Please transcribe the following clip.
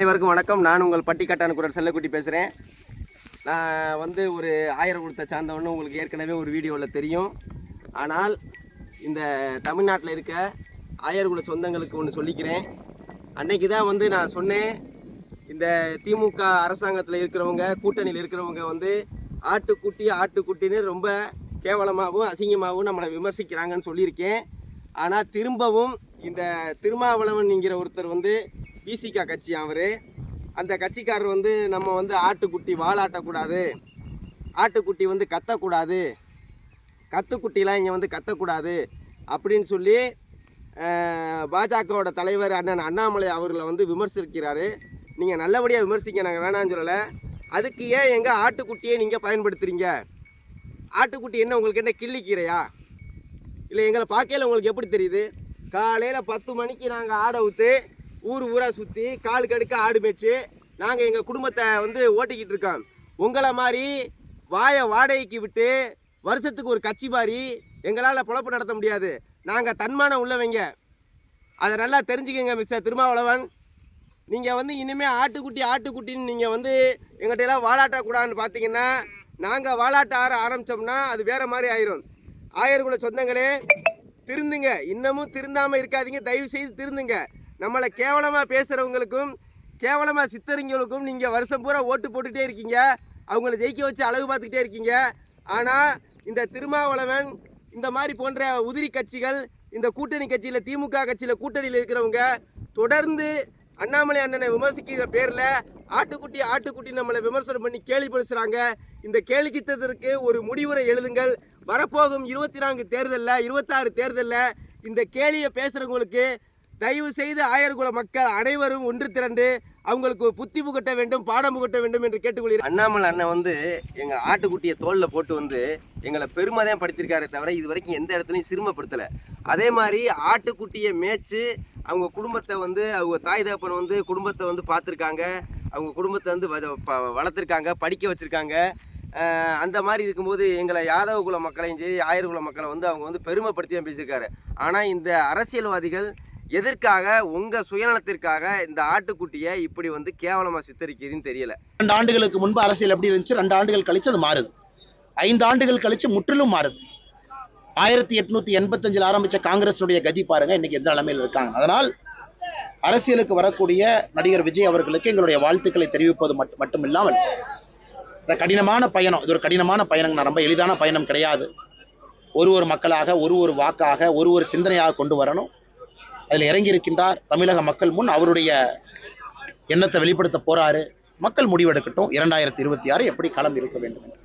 அனைவருக்கும் வணக்கம். நான் உங்கள் பட்டிக்காட்டான குரல் செல்லக்குட்டி பேசுகிறேன் நான் வந்து ஒரு ஆயிரம் கொடுத்த சார்ந்தவன்னு உங்களுக்கு ஏற்கனவே ஒரு வீடியோவில் தெரியும். ஆனால் இந்த தமிழ்நாட்டில் இருக்க ஆயர்குல சொந்தங்களுக்கு ஒன்று சொல்லிக்கிறேன். அன்னைக்கு தான் வந்து நான் சொன்னேன் இந்த திமுக அரசாங்கத்தில் இருக்கிறவங்க கூட்டணியில் இருக்கிறவங்க வந்து ஆட்டுக்குட்டி ஆட்டுக்குட்டின்னு ரொம்ப கேவலமாகவும் அசிங்கமாகவும் நம்மளை விமர்சிக்கிறாங்கன்னு சொல்லியிருக்கேன். ஆனால் திரும்பவும் இந்த திருமாவளவன் என்கிற ஒருத்தர் வந்து பிசிகா கட்சி அவர். அந்த கட்சிக்காரர் வந்து நம்ம வந்து ஆட்டுக்குட்டி வாழாட்டக்கூடாது ஆட்டுக்குட்டி வந்து கத்தக்கூடாது. கத்துக்குட்டிலாம் இங்கே வந்து கத்தக்கூடாது அப்படின்னு சொல்லி பாஜகவோட தலைவர் அண்ணன் அண்ணாமலை அவர்களை வந்து விமர்சிக்கிறாரு. நீங்கள் நல்லபடியாக விமர்சிக்க நாங்கள் வேணாம்னு சொல்லலை. அதுக்கு ஏன் எங்கள் ஆட்டுக்குட்டியை நீங்கள் பயன்படுத்துகிறீங்க ஆட்டுக்குட்டி என்ன உங்களுக்கு என்ன கிள்ளிக்கீரையா இல்லை எங்களை பார்க்கையில உங்களுக்கு எப்படி தெரியுது? காலையில் பத்து மணிக்கு நாங்கள் ஆடை ஊற்று ஊர் ஊராக சுற்றி கால் கடுக்க ஆடு மேய்ச்சி நாங்கள் எங்கள் குடும்பத்தை வந்து ஓட்டிக்கிட்டு இருக்கோம். உங்களை மாதிரி வாயை வாடகைக்கு விட்டு வருஷத்துக்கு ஒரு கட்சி மாதிரி எங்களால் பொழப்பு நடத்த முடியாது. நாங்கள் தன்மானம் உள்ளவங்க. அதை நல்லா தெரிஞ்சுக்கங்க மிஸ்டர் திருமாவளவன். நீங்கள் வந்து இனிமேல் ஆட்டுக்குட்டி ஆட்டுக்குட்டின்னு நீங்கள் வந்து எங்கள்கிட்ட எல்லாம் வாழாட்டக்கூடாதுன்னு பார்த்தீங்கன்னா நாங்கள் வாழாட்ட ஆற ஆரம்பித்தோம்னா அது வேறு மாதிரி ஆயிரும். ஆயர்குல சொந்தங்களே திருந்துங்க. இன்னமும் திருந்தாமல் இருக்காதீங்க. தயவு செய்து திருந்துங்க. நம்மளை கேவலமாக பேசுகிறவங்களுக்கும் கேவலமாக சித்தரிங்களுக்கும் நீங்கள் வருஷம் பூரா ஓட்டு போட்டுகிட்டே இருக்கீங்க. அவங்கள ஜெயிக்க வச்சு அழகு பார்த்துக்கிட்டே இருக்கீங்க. ஆனால் இந்த திருமாவளவன் இந்த மாதிரி போன்ற உதிரி கட்சிகள் இந்த கூட்டணி கட்சியில் திமுக கட்சியில் கூட்டணியில் இருக்கிறவங்க தொடர்ந்து அண்ணாமலை அண்ணனை விமர்சிக்கிற பேரில் ஆட்டுக்குட்டி ஆட்டுக்குட்டி நம்மளை விமர்சனம் பண்ணி கேலி பேசுகிறாங்க இந்த கேலி சித்தத்திற்கு ஒரு முடிவுரை எழுதுங்கள். வரப்போகும் இருபத்தி நான்கு தேர்தலில் இருபத்தாறு தேர்தலில் இந்த கேலியை பேசுகிறவங்களுக்கு தயவு செய்து ஆயர்குல மக்கள் அனைவரும் ஒன்று திரண்டு அவங்களுக்கு புத்தி புகட்ட வேண்டும் பாடம் புகட்ட வேண்டும் என்று கேட்டுக்கொள்கிறேன். அண்ணாமலை அண்ணன் வந்து எங்கள் ஆட்டுக்குட்டியை தோலில் போட்டு வந்து எங்களை பெருமை தான் படுத்திருக்காரே தவிர இது வரைக்கும் எந்த இடத்துலையும் சிரமப்படுத்தலை. அதே மாதிரி ஆட்டுக்குட்டியை மேய்ச்சி அவங்க குடும்பத்தை வந்து அவங்க தாய் தகப்பன் வந்து குடும்பத்தை வந்து பார்த்துருக்காங்க. அவங்க குடும்பத்தை வந்து வ- வளர்த்துருக்காங்க படிக்க வச்சுருக்காங்க. அந்த மாதிரி இருக்கும்போது எங்களை யாதவ குல மக்களையும் சரி ஆயர் குல மக்களை வந்து அவங்க வந்து பெருமைப்படுத்தி தான் பேசியிருக்காரு. ஆனால் இந்த அரசியல்வாதிகள் எதற்காக உங்க சுயநலத்திற்காக இந்த ஆட்டுக்குட்டியை இப்படி வந்து கேவலமா சித்தரிக்கிறீன்னு தெரியல. ரெண்டு ஆண்டுகளுக்கு முன்பு அரசியல் எப்படி இருந்துச்சு? ரெண்டு ஆண்டுகள் கழிச்சு அது மாறுது. ஐந்து ஆண்டுகள் கழிச்சு முற்றிலும் மாறுது. ஆயிரத்தி எட்நூத்தி எண்பத்தஞ்சில் ஆரம்பிச்ச காங்கிரஸுடைய கதி பாருங்க இன்னைக்கு எந்த நிலைமையில் இருக்காங்க. அதனால் அரசியலுக்கு வரக்கூடிய நடிகர் விஜய் அவர்களுக்கு எங்களுடைய வாழ்த்துக்களை தெரிவிப்பது மட்டும் மட்டுமில்லாமல் இந்த கடினமான பயணம் இது ஒரு கடினமான பயணம் ரொம்ப எளிதான பயணம் கிடையாது. ஒரு ஒரு மக்களாக ஒரு ஒரு வாக்காக ஒரு ஒரு சிந்தனையாக கொண்டு வரணும். அதில் இறங்கி இருக்கின்றார் தமிழக மக்கள் முன் அவருடைய எண்ணத்தை வெளிப்படுத்த போறாரு. மக்கள் முடிவெடுக்கட்டும். இரண்டாயிரத்தி இருபத்தி ஆறு எப்படி களம் இருக்க வேண்டும்?